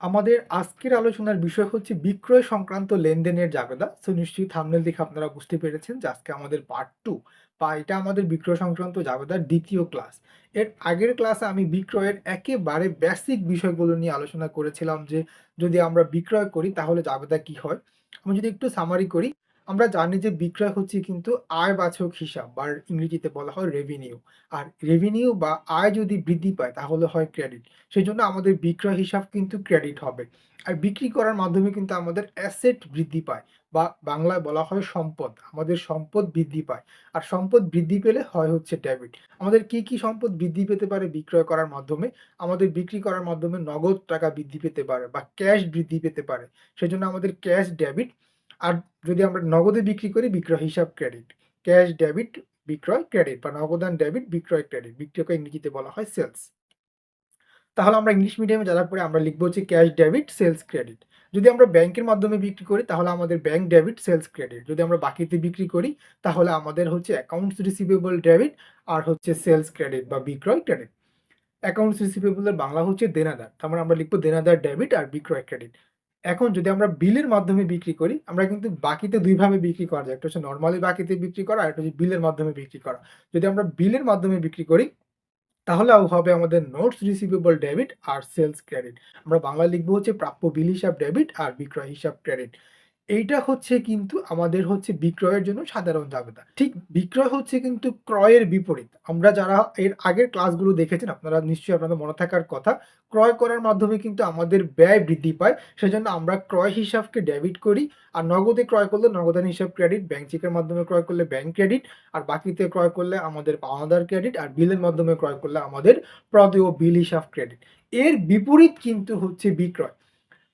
আমাদের আজকের আলোচনার বিষয় হচ্ছে বিক্রয় সংক্রান্ত লেনদেনের জাবেদা। সো নিশ্চয়ই থামনেল দেখে আপনারা বুঝতে পেরেছেন যে আজকে আমাদের পার্ট টু বা এটা আমাদের বিক্রয় সংক্রান্ত জাবেদার দ্বিতীয় ক্লাস। এর আগের ক্লাসে আমি বিক্রয়ের একেবারে বেসিক বিষয়গুলো নিয়ে আলোচনা করেছিলাম যে যদি আমরা বিক্রয় করি তাহলে জাবেদা কি হয়? আমি যদি একটু সামারি করি, আমরা জানি যে বিক্রয় হচ্ছে কিন্তু আয়-বাচক হিসাব বা ইংরেজিতে বলা হয় রেভিনিউ। আর রেভিনিউ বা আয় যদি বৃদ্ধি পায় তাহলে হয় ক্রেডিট। সেই জন্য আমাদের বিক্রয় হিসাব কিন্তু ক্রেডিট হবে। আর বিক্রি করার মাধ্যমে কিন্তু আমাদের অ্যাসেট বৃদ্ধি পায় বা বাংলায় বলা হয় সম্পদ। আমাদের সম্পদ বৃদ্ধি পায়। আর সম্পদ বৃদ্ধি পেলে হয় হচ্ছে ডেবিট। আমাদের কি, কি সম্পদ বৃদ্ধি পেতে পারে বিক্রয় করার মাধ্যমে? আমাদের বিক্রি করার মাধ্যমে নগদ টাকা বৃদ্ধি পেতে পারে বা ক্যাশ বৃদ্ধি পেতে পারে। সেজন্য আমাদের ক্যাশ ডেবিট আর যদি আমরা নগদে বিক্রি করি বিক্রয় হিসাব ক্রেডিট। ক্যাশ ডেবিট, বিক্রয় ক্রেডিট বা নগদান ডেবিট, বিক্রয় ক্রেডিট। বিক্রয়কে ইংরেজিতে বলা হয় সেলস। তাহলে আমরা ইংলিশ মিডিয়ামে যারা পড়ি আমরা লিখব হচ্ছে ক্যাশ ডেবিট, সেলস ক্রেডিট। যদি আমরা ব্যাংকের মাধ্যমে বিক্রি করি তাহলে আমাদের ব্যাংক ডেবিট, সেলস ক্রেডিট। যদি আমরা বাকিতে বিক্রি করি তাহলে আমাদের হচ্ছে অ্যাকাউন্টস রিসিভেবল ডেবিট আর হচ্ছে সেলস ক্রেডিট বা বিক্রয় ক্রেডিট। অ্যাকাউন্টস রিসিভেবল এর বাংলা হচ্ছে দেনাদার। তার মানে আমরা লিখব দেনাদার ডেবিট আর বিক্রয় ক্রেডিট। এখন যদি আমরা বিলের মাধ্যমে বিক্রি করি, আমরা কিন্তু বাকিতে ২ ভাবে বিক্রি করা যায়। একটা হচ্ছে নর্মালি বাকিতে বিক্রি করা, আর একটা হচ্ছে বিলের মাধ্যমে বিক্রি করা। যদি আমরা বিলের মাধ্যমে বিক্রি করি তাহলে হবে আমাদের নোটস রিসিভেবল ডেবিট আর সেলস ক্রেডিট। আমরা বাংলা লিখব হচ্ছে প্রাপ্য বিল হিসাব ডেবিট আর বিক্রয় হিসাব ক্রেডিট। এইটা হচ্ছে কিন্তু আমাদের হচ্ছে বিক্রয়ের জন্য সাধারণ জাবেদা। ঠিক বিক্রয় হচ্ছে কিন্তু ক্রয়ের বিপরীত। আমরা যারা এর আগের ক্লাসগুলো দেখেছেন আপনারা নিশ্চয়ই আপনাদের মনে থাকার কথা। ক্রয় করার মাধ্যমে কিন্তু আমাদের ব্যয় বৃদ্ধি পায়। সেজন্য আমরা ক্রয় হিসাবকে ডেবিট করি। আর নগদে ক্রয় করলে নগদান হিসাব ক্রেডিট, ব্যাংক চেকের মাধ্যমে ক্রয় করলে ব্যাংক ক্রেডিট, আর বাকিতে ক্রয় করলে আমাদের পাওনাদার ক্রেডিট, আর বিলের মাধ্যমে ক্রয় করলে আমাদের প্রদেয় বিল হিসাব ক্রেডিট। এর বিপরীত কিন্তু হচ্ছে বিক্রয়।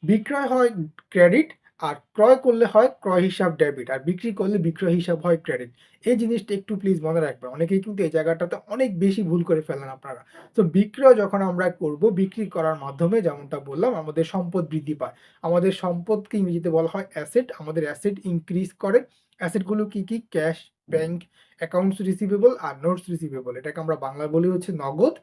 বিক্রয় হয় ক্রেডিট আর ক্রয় করলে হয় ক্রয় হিসাব ডেবিট আর বিক্রি করলে বিক্রয় হিসাব হয় ক্রেডিট। এই জিনিসটা একটু প্লিজ মনে রাখবেন। অনেকেই কিন্তু এই জায়গাটাতে অনেক বেশি ভুল করে ফেলেন আপনারা। তো বিক্রয় যখন আমরা করব বিক্রি করার মাধ্যমে যেমনটা বললাম আমাদের সম্পদ বৃদ্ধি পায়। আমাদের সম্পদকে ইংরেজিতে বলা হয় অ্যাসেট। আমাদের অ্যাসেট ইনক্রিজ করে। অ্যাসেটগুলো কি, কি? ক্যাশ, ব্যাংক, অ্যাকাউন্টস রিসিভেবল আর নোটস রিসিভেবল। এটাকে আমরা বাংলা বলি হচ্ছে নগদ,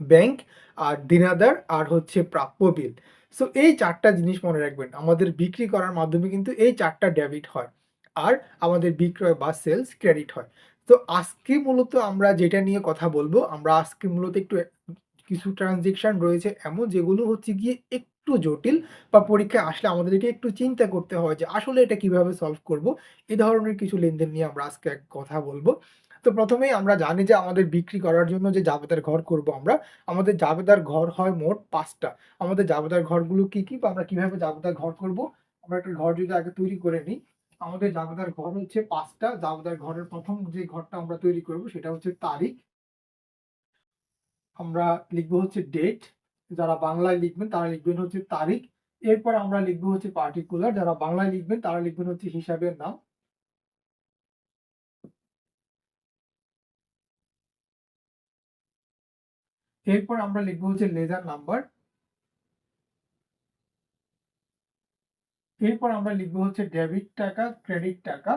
ব্যাংক আর দেনাদার আর হচ্ছে প্রাপ্য বিল। সো এই চারটা জিনিস মনে রাখবেন। আমাদের বিক্রি করার মাধ্যমে কিন্তু এই চারটা ডেবিট হয়। আর আমাদের বিক্রয় বা সেলস ক্রেডিট হয়। তো আজকে মূলত আমরা যেটা নিয়ে কথা বলব, আমরা আজকে মূলত একটু কিছু ট্রান্সেকশন রয়েছে এমন যেগুলো হচ্ছে গিয়ে একটু জটিল বা পরীক্ষায় আসলে আমাদেরকে একটু চিন্তা করতে হয় যে আসলে এটা কীভাবে সলভ করব। এ ধরনের কিছু লেনদেন নিয়ে আমরা আজকে কথা বলব। তো প্রথমেই আমরা জানি যে আমাদের বিক্রি করার জন্য যে জাবেদার ঘর করব আমরা, আমাদের জাবেদার ঘর হয় মোট পাঁচটা আমাদের জাবেদার ঘরগুলো কি, কি? বা আমরা কীভাবে জাবেদার ঘর করব? আমরা একটা ঘর যদি আগে তৈরি করে নিই। আমাদের জাবেদার ঘর হচ্ছে পাঁচটা জাবেদার ঘরের প্রথম যে ঘরটা আমরা তৈরি করব সেটা হচ্ছে তারিখ। আমরা লিখব হচ্ছে ডেট। যারা বাংলায় লিখবেন তারা লিখবেন হচ্ছে তারিখ। এরপর আমরা লিখব হচ্ছে পার্টিকুলার। যারা বাংলায় লিখবেন তারা লিখবেন হচ্ছে হিসাবের নাম। এরপর আমরা লিখব হচ্ছে লেজার নাম্বার। এরপর আমরা লিখব হচ্ছে ডেবিট টাকা, ক্রেডিট টাকা।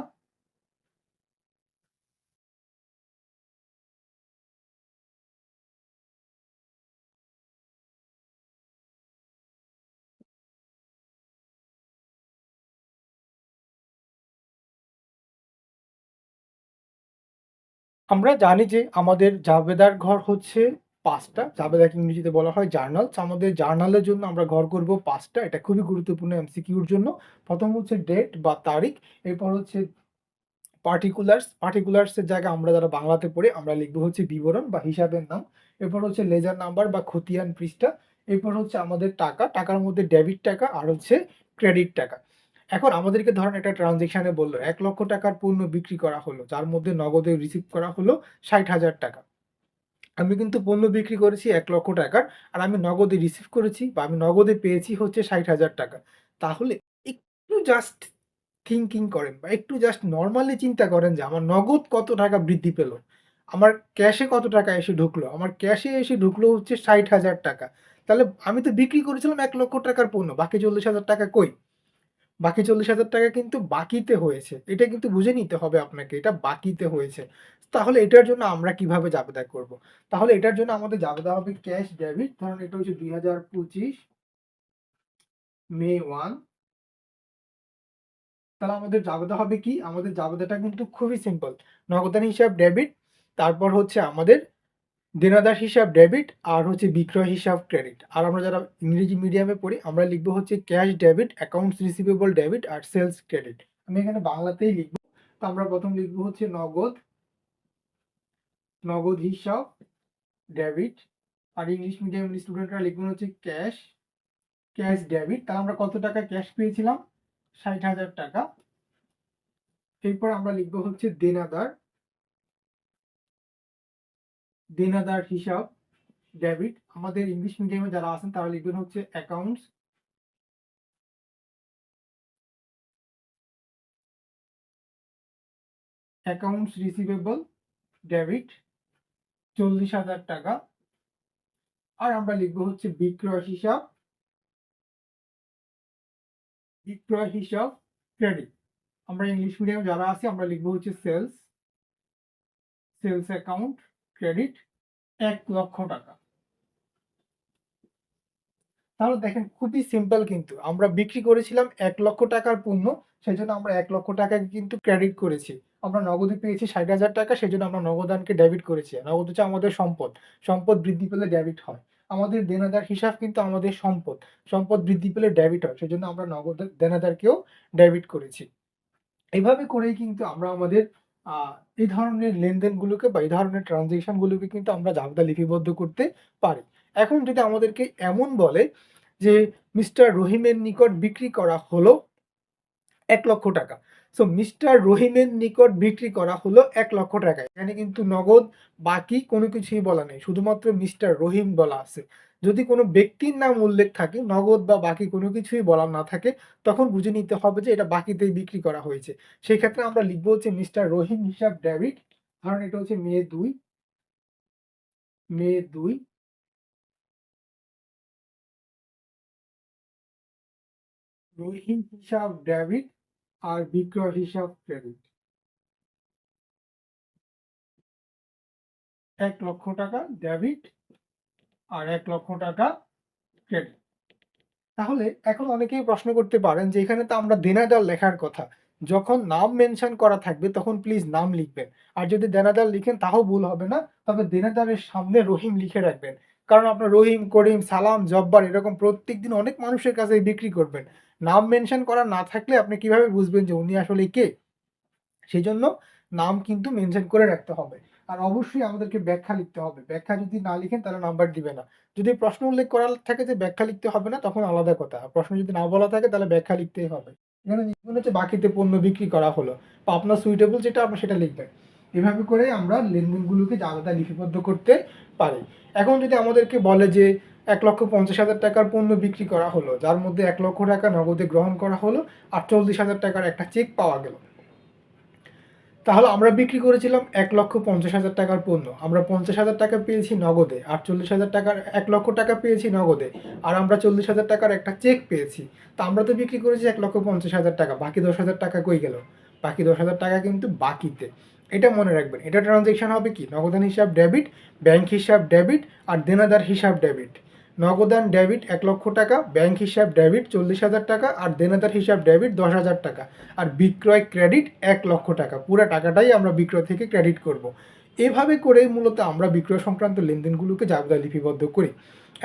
আমরা জানি যে আমাদের জাবেদার ঘর হচ্ছে ৫ টা। জাবেদাকে ইংরেজিতে বলা হয় জার্নালস। আমাদের জার্নালের জন্য আমরা ঘর করব পাঁচটা এটা খুবই গুরুত্বপূর্ণ এমসিকিউর জন্য। প্রথম হচ্ছে ডেট বা তারিখ। এরপর হচ্ছে পার্টিকুলার্স। পার্টিকুলার্সের জায়গায় আমরা যারা বাংলাতে পড়ি আমরা লিখব হচ্ছে বিবরণ বা হিসাবের নাম। এরপর হচ্ছে লেজার নাম্বার বা খতিয়ান পৃষ্ঠা। এরপর হচ্ছে আমাদের টাকা। টাকার মধ্যে ডেবিট টাকা আর হচ্ছে ক্রেডিট টাকা। এখন আমাদেরকে ধরেন একটা ট্রান্সেকশন এ বলল ৳১,০০,০০০ টাকার পণ্য বিক্রি করা হলো। যার মধ্যে নগদে রিসিভ করা হলো ষাট হাজার টাকা। আমি কিন্তু পণ্য বিক্রি করেছি এক লক্ষ টাকার আর আমি নগদে রিসিভ করেছি বা আমি নগদে পেয়েছি হচ্ছে ষাট হাজার টাকা। তাহলে একটু জাস্ট থিঙ্কিং করেন বা একটু জাস্ট নর্মালি চিন্তা করেন যে আমার নগদ কত টাকা বৃদ্ধি পেল? আমার ক্যাশে কত টাকা এসে ঢুকলো? আমার ক্যাশে এসে ঢুকলো হচ্ছে ষাট হাজার টাকা। তাহলে আমি তো বিক্রি করেছিলাম এক লক্ষ টাকার পণ্য। বাকি ৳৪০,০০০ টাকা কই? বাকি ৳৪০,০০০ টাকা কিন্তু বাকিতে হয়েছে। এটা কিন্তু বুঝে নিতে হবে আপনাকে। এটা বাকিতে হয়েছে। তাহলে এটার জন্য আমরা কীভাবে জাবেদা করব? তাহলে এটার জন্য আমাদের জাবেদা হবে ক্যাশ ডেবিট। ধরুন এটা হচ্ছে ২০২৫ মে ওয়ান তাহলে আমাদের জাবেদা হবে কি? আমাদের জাবেদাটা কিন্তু খুবই সিম্পল নগদান হিসাব ডেবিট তারপর হচ্ছে আমাদের দেনাদার হিসাব ডেবিট আর হচ্ছে বিক্রয় হিসাব ক্রেডিট আর আমরা যারা ইংরেজি মিডিয়ামে পড়ি, আমরা লিখব হচ্ছে cash debit accounts receivable debit আর সেলস ক্রেডিট আমি এখানে বাংলাতেই লিখব। তো আমরা প্রথম লিখব হচ্ছে নগদ। নগদ হিসাব ডেবিট আর ইংলিশ মিডিয়াম স্টুডেন্টরা লিখবেন হচ্ছে ক্যাশ ক্যাশ ডেবিট তা আমরা কত টাকা ক্যাশ পেয়েছিলাম? ষাট হাজার টাকা। এরপর আমরা লিখব হচ্ছে দেনাদার দেনাদার হিসাব ডেবিট আমাদের ইংলিশ মিডিয়ামে যারা আছেন, তারা লিখবেন হচ্ছে অ্যাকাউন্টস অ্যাকাউন্টস রিসিভেবল ডেবিট চল্লিশ হাজার টাকা। আর আমরা লিখব হচ্ছে বিক্রয় হিসাব। বিক্রয় হিসাব ক্রেডিট আমরা ইংলিশ মিডিয়ামে যারা আছি, আমরা লিখব হচ্ছে সেলস সেলস অ্যাকাউন্ট ক্রেডিট এক লক্ষ টাকা। তাহলে দেখেন খুবই সিম্পল কিন্তু। আমরা বিক্রি করেছিলাম এক লক্ষ টাকার পণ্য, সেই জন্য আমরা এক লক্ষ টাকাকে কিন্তু ক্রেডিট করেছি। আমরা নগদে পেয়েছি ষাট হাজার টাকা সেই জন্য আমরা নগদানকে ডেবিট করেছি। নগদ হচ্ছে আমাদের সম্পদ। সম্পদ বৃদ্ধি পেলে ডেবিট হয়। আমাদের দেনাদার হিসাব কিন্তু আমাদের সম্পদ। সম্পদ বৃদ্ধি পেলে ডেবিট হয় সেই জন্য আমরা নগদ, দেনাদারকেও ডেবিট করেছি। এইভাবে করেই কিন্তু আমরা আমাদের এই ধরনের লেনদেনগুলোকে বা এই ধরনের ট্রানজেকশনগুলোকে কিন্তু আমরা জাবদা লিপিবদ্ধ করতে পারি। এখন যদি আমাদেরকে এমন বলে যে, মিস্টার রহিমের নিকট বিক্রি করা হলো এক লক্ষ টাকা। সো মিস্টার রহিমের নিকট বিক্রি করা হলো এক লক্ষ টাকা। এখানে কিন্তু নগদ বাকি কোনো কিছুই বলা নেই, শুধুমাত্র মিস্টার রহিম বলা আছে। যদি কোনো ব্যক্তির নাম উল্লেখ থাকে, নগদ বা বাকি কোনো কিছুই বলা না থাকে, তখন বুঝে নিতে হবে যে এটা বাকিতেই বিক্রি করা হয়েছে। সেই ক্ষেত্রে আমরা লিখব হচ্ছে মিস্টার রহিম হিসাব ডেবিট কারণ এটা হচ্ছে মে দুই মে দুই রহিম হিসাব ডেবিট আর বিক্রয় হিসাব ক্রেডিট এক লক্ষ টাকা ডেবিট আর এক লক্ষ টাকা ক্রেডিট তাহলে এখন অনেকেই প্রশ্ন করতে পারেন যে এখানে তো আমরা দেনাদার লেখার কথা। যখন নাম মেনশন করা থাকবে তখন প্লিজ নাম লিখবেন। আর যদি দেনাদার লিখেন তাও ভুল হবে না, তবে দেনাদারের সামনে রহিম লিখে রাখবেন। কারণ আপনার রহিম, করিম, সালাম, জব্বার এরকম প্রত্যেক দিন অনেক মানুষের কাছে বিক্রি করবেন। নাম মেনশন করা না থাকলে আপনি কীভাবে বুঝবেন যে উনি আসলে কে? সেই জন্য নাম কিন্তু মেনশন করে রাখতে হবে। আর অবশ্যই আমাদেরকে ব্যাখ্যা লিখতে হবে। ব্যাখ্যা যদি না লিখেন তাহলে নাম্বার দিবে না। যদি প্রশ্ন উল্লেখ করা থাকে যে ব্যাখ্যা লিখতে হবে না, তখন আলাদা কথা। প্রশ্ন যদি না বলা থাকে তাহলে ব্যাখ্যা লিখতেই হবে। এখানে লিখবেন হচ্ছে বাকিতে পণ্য বিক্রি করা হলো। বা আপনার সুইটেবল যেটা আপনার সেটা লিখবেন এভাবে করে আমরা লেনদেনগুলোকে আলাদা লিপিবদ্ধ করতে পারি। এখন যদি আমাদেরকে বলে যে এক লক্ষ পঞ্চাশ হাজার টাকার পণ্য বিক্রি করা হলো, যার মধ্যে এক লক্ষ টাকা নগদে গ্রহণ করা হলো আর চল্লিশ হাজার টাকার একটা চেক পাওয়া গেল। তাহলে আমরা বিক্রি করেছিলাম এক লক্ষ পঞ্চাশ হাজার টাকার পণ্য। আমরা পঞ্চাশ হাজার টাকা পেয়েছি নগদে, আর চল্লিশ হাজার টাকার এক লক্ষ টাকা পেয়েছি নগদে, আর আমরা চল্লিশ হাজার টাকার একটা চেক পেয়েছি। তা আমরা তো বিক্রি করেছি এক লক্ষ পঞ্চাশ হাজার টাকা, বাকি দশ হাজার টাকা কই গেল? বাকি দশ হাজার টাকা কিন্তু বাকিতে। এটা মনে রাখবেন, এটা ট্রানজেকশন হবে কি? নগদান হিসাব ডেবিট ব্যাংক হিসাব ডেবিট আর দেনাদার হিসাব ডেবিট নগদান ডেবিট এক লক্ষ টাকা ব্যাংক হিসাব ডেবিট চল্লিশ হাজার টাকা আর দেনাদার হিসাব ডেবিট দশ হাজার টাকা। আর বিক্রয় ক্রেডিট এক লক্ষ টাকা। পুরো টাকাটাই আমরা বিক্রয় থেকে ক্রেডিট করব। এভাবে করে মূলত আমরা বিক্রয় সংক্রান্ত লেনদেনগুলোকে জাবদা লিপিবদ্ধ করি।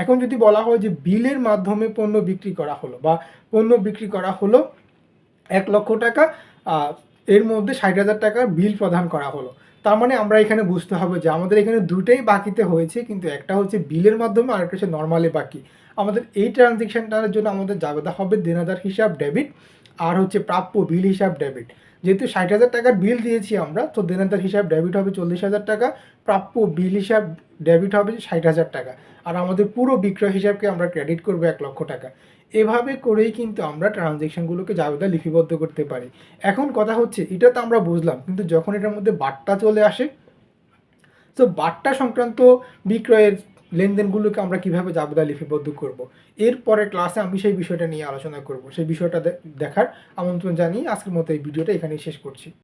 এখন যদি বলা হয় যে বিলের মাধ্যমে পণ্য বিক্রি করা হলো বা পণ্য বিক্রি করা হলো এক লক্ষ টাকা এর মধ্যে ষাট হাজার টাকার বিল প্রদান করা হলো। তার মানে আমরা এখানে বুঝতে হবে যে আমাদের এখানে দুটোই বাকিতে হয়েছে, কিন্তু একটা হচ্ছে বিলের মাধ্যমে আর একটা হচ্ছে নর্মালি বাকি। আমাদের এই ট্রানজেকশনটার জন্য আমাদের জাবেদা হবে দেনাদার হিসাব ডেবিট আর হচ্ছে প্রাপ্য বিল হিসাব ডেবিট যেহেতু ষাট হাজার টাকার বিল দিয়েছি আমরা, তো দেনাদার হিসাব ডেবিট হবে চল্লিশ হাজার টাকা, প্রাপ্য বিল হিসাব ডেবিট হবে ষাট হাজার টাকা। আর আমাদের পুরো বিক্রয় হিসাবকে আমরা ক্রেডিট করব এক লক্ষ টাকা। এভাবে করেই কিন্তু আমরা ট্রানজেকশনগুলোকে জাবেদা লিপিবদ্ধ করতে পারি। এখন কথা হচ্ছে, এটা তো আমরা বুঝলাম, কিন্তু যখন এটার মধ্যে বার্তা চলে আসে, তো বার্তা সংক্রান্ত বিক্রয়ের লেনদেনগুলোকে আমরা কীভাবে জাবেদা লিপিবদ্ধ করব? এরপরে ক্লাসে আমি সেই বিষয়টা নিয়ে আলোচনা করব। সেই বিষয়টা দেখার আমন্ত্রণ জানিয়ে আজকের মতো এই ভিডিওটা এখানেই শেষ করছি।